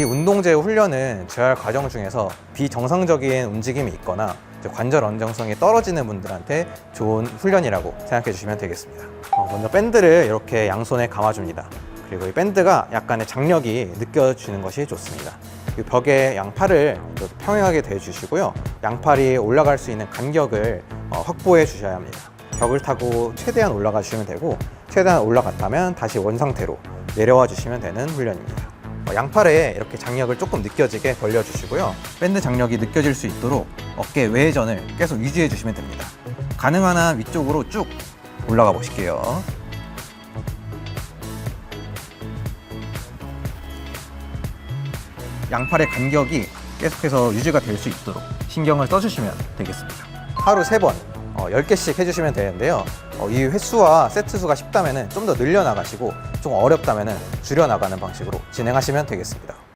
이 운동제후 훈련은 재활 과정 중에서 비정상적인 움직임이 있거나 관절 안정성이 떨어지는 분들한테 좋은 훈련이라고 생각해 주시면 되겠습니다. 어, 먼저 밴드를 이렇게 양손에 감아줍니다. 그리고 이 밴드가 약간의 장력이 느껴지는 것이 좋습니다. 이 벽에 양팔을 평행하게 대주시고요. 양팔이 올라갈 수 있는 간격을 어, 확보해 주셔야 합니다. 벽을 타고 최대한 올라가 주시면 되고 최대한 올라갔다면 다시 원 상태로 내려와 주시면 되는 훈련입니다. 어, 양팔에 이렇게 장력을 조금 느껴지게 벌려주시고요. 밴드 장력이 느껴질 수 있도록 어깨 외전을 계속 유지해 주시면 됩니다. 가능한 한 위쪽으로 쭉 올라가 보실게요. 양팔의 간격이 계속해서 유지가 될 수 있도록 신경을 써주시면 되겠습니다. 하루 3번, 어, 10개씩 해주시면 되는데요. 어, 이 횟수와 세트 수가 쉽다면 좀 더 늘려나가시고 좀 어렵다면 줄여나가는 방식으로 진행하시면 되겠습니다.